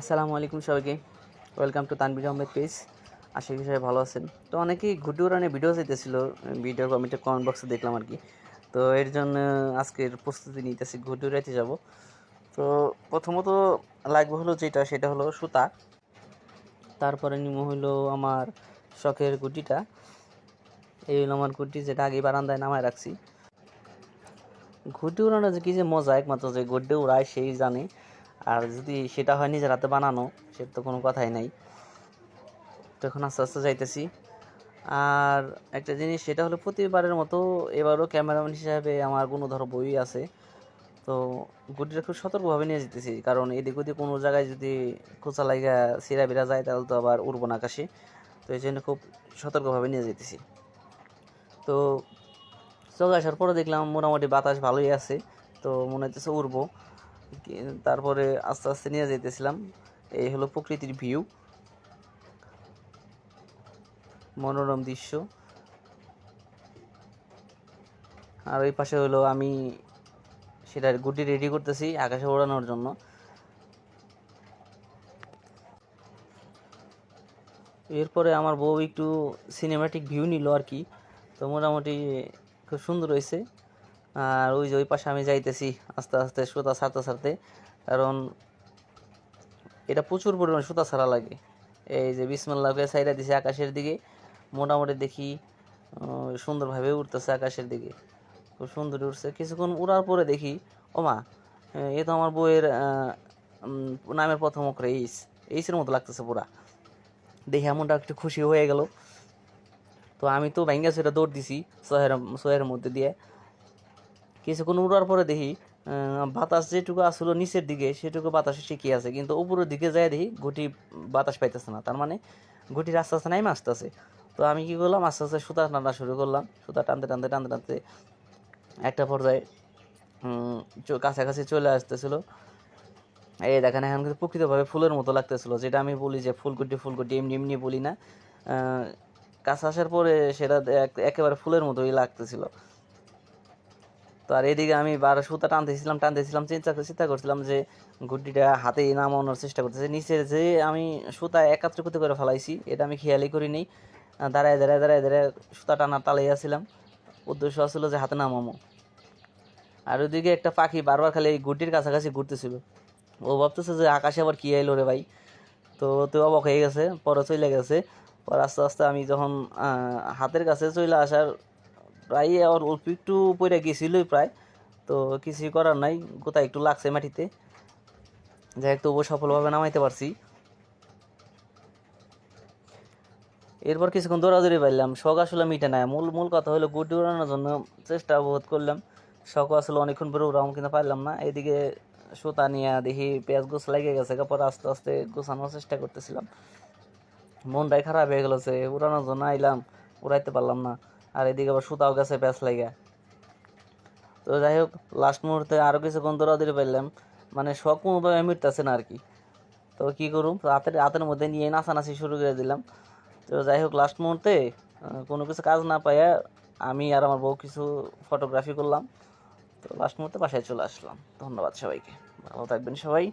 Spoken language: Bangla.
আসসালামু আলাইকুম সবাইকে। Welcome to Tanvir Ahmed page আশা করি সবাই ভালো আছেন। তো অনেকেই ঘুটি উড়ানে ভিডিও চাইতেছিল ভিডিওর কমেন্টে কমেন্ট বক্সে দেখলাম আর কি। তো এর জন্য আজকের প্রস্তুতি নিতেছি ঘুটি উড়াইতে যাব। তো প্রথমত লাগবে হলো যেটা, সেটা হলো সুতা। তারপরে নিম হলো আমার শখের গুটিটা। এই হলো আমার গুটি, যেটা আগে বারান্দায় নামায় রাখছি। ঘুটি উড়ানো যে কী যে মজা, একমাত্র যে গড্ডে উড়ায় সেই জানে। আর যদি সেটা হয় নিজের হাতে বানানো সে তো কোনো কথাই নাই। তখন আস্তে আস্তে যাইতেছি। আর একটা জিনিস, সেটা হলো প্রতিবারের মতো এবারও ক্যামেরাম্যান হিসাবে আমার গুণধর বই আছে। তো গুটিটা খুব সতর্কভাবে নিয়ে যেতেছি। কারণ এদিক ওদিক কোনো জায়গায় যদি খোঁচা লাগা সিরা বিরা যায়, তাহলে তো আবার উড়বো না আকাশে। তো এই জন্য খুব সতর্কভাবে নিয়ে যেতেছি তো চলে আসার পরে দেখলাম মোটামুটি বাতাস ভালোই আছে। তো মনে হচ্ছে উড়বো। তারপরে আস্তে আস্তে নিয়ে যেতেছিলাম এই হলো প্রকৃতির ভিউ মনোরম দৃশ্য। আর ওই পাশে হলো আমি সেটার গুটি রেডি করতেছি আকাশে ওড়ানোর জন্য। এরপরে আমার বউ একটু সিনেমাটিক ভিউ নিল আর কি। তো মোটামুটি খুব সুন্দর হয়েছে। আর ওই যে ওই পাশে আমি যাইতেছি আস্তে আস্তে সুতা ছাড়তে ছাড়তে। কারণ এটা প্রচুর পরিমাণ সুতা ছাড়া লাগে। এই যে বিসমাল্লাহকে সাইডা দিছে আকাশের দিকে। মোটামুটি দেখি সুন্দরভাবে উঠতেছে আকাশের দিকে। খুব সুন্দর উঠছে। কিছুক্ষণ উড়ার পরে দেখি, ও মা, এ তো আমার বইয়ের নামের প্রথম অক্ষরে এইস এইসের মতো লাগতেছে পুরা। দেখে এমনটা একটু খুশি হয়ে গেল। তো আমি তো ভেঙ্গা সেটা দৌড় দিছি শহের শহের মধ্যে দিয়ে। কিছুক্ষণ উড়ার পরে দেখি বাতাস যেটুকু আসলো নিচের দিকে, সেটুকু বাতাসে শিখিয়ে আছে। কিন্তু উপরের দিকে যায় দেখি গুটি বাতাস পাইতেছে না। তার মানে গুটির আস্তে আস্তে নাইমে আসতেছে। তো আমি কি করলাম? আস্তে আস্তে সুতা টানা শুরু করলাম। সুতা টানতে টানতে টানতে টানতে একটা পর্যায়ে কাছাকাছি চলে আসতেছিল। এই দেখেন, এখন কিন্তু প্রকৃতভাবে ফুলের মতো লাগতেছিল। যেটা আমি বলি যে ফুলকুটি ফুলকুটি এমনি এমনি বলি না। কাছে আসার পরে সেটা একেবারে ফুলের মতোই লাগতেছিল। তো আর এদিকে আমি বার সুতা টানতেছিলাম টানতেছিলাম চিন্তা চিন্তা করছিলাম যে গুড্ডিটা হাতে নামানোর চেষ্টা করতেছি। নিচে যে আমি সুতা একাত্র করতে করে ফেলাইছি, এটা আমি খেয়ালই করিনি দাঁড়ায় দাঁড়ায় দাঁড়ায় দাঁড়ায় সুতা টানা তালাইয়াছিলাম উদ্দেশ্য ছিল যে হাতে নামামো। আর ওদিকে একটা পাখি বারবার খালি এই গুড্ডির কাছাকাছি ঘুরতেছিল। ও ভাবতেছে যে আকাশে আবার কী আইলো রে ভাই। তো তো অবাক হয়ে গেছে, পরে চলে গেছে। পর আস্তে আস্তে আমি যখন হাতের কাছে চলে আসার প্রায় আর অল্প একটু পড়ে গেছিলই প্রায়। তো কিছুই করার নাই কোথায় একটু লাগছে মাটিতে। যাই হোক, তবুও সফলভাবে নামাইতে পারছি। এরপর কিছুক্ষণ দৌড়াদৌড়ি পাইলাম, শখ আসলে মিটে না মূল মূল কথা হলো গুড্ডি উড়ানোর জন্য চেষ্টা বহুত করলাম। শখ আসলে অনেকক্ষণ পরে উড়াম কিন্তু পারলাম না। এদিকে সুতা নিয়ে দেখি পেঁয়াজ গোছ লেগে গেছে, তারপর আস্তে আস্তে গোছানোর চেষ্টা করতেছিলাম। মনটাই খারাপ হয়ে গেল যে উড়ানোর জন্য আইলাম, উড়াইতে পারলাম না। আর এদিকে আবার সুতাও গেছে পেঁয়াজ লেগে তো যাই হোক লাস্ট মুহূর্তে আরও কিছু কিছুক্ষণ দৌড়াদৌড়ি পাইলাম। মানে শখ কোনোভাবে মিটতেছে না আর কি তো কী করুম তো হাতের হাতের মধ্যে নিয়ে নাচানাচি শুরু করে দিলাম। তো যাই হোক লাস্ট মুহূর্তে কোনো কিছু কাজ না পাইয়া আমি আর আমার বউ কিছু ফটোগ্রাফি করলাম। তো লাস্ট মুহূর্তে বাসায় চলে আসলাম। ধন্যবাদ সবাইকে। ভালো থাকবেন সবাই।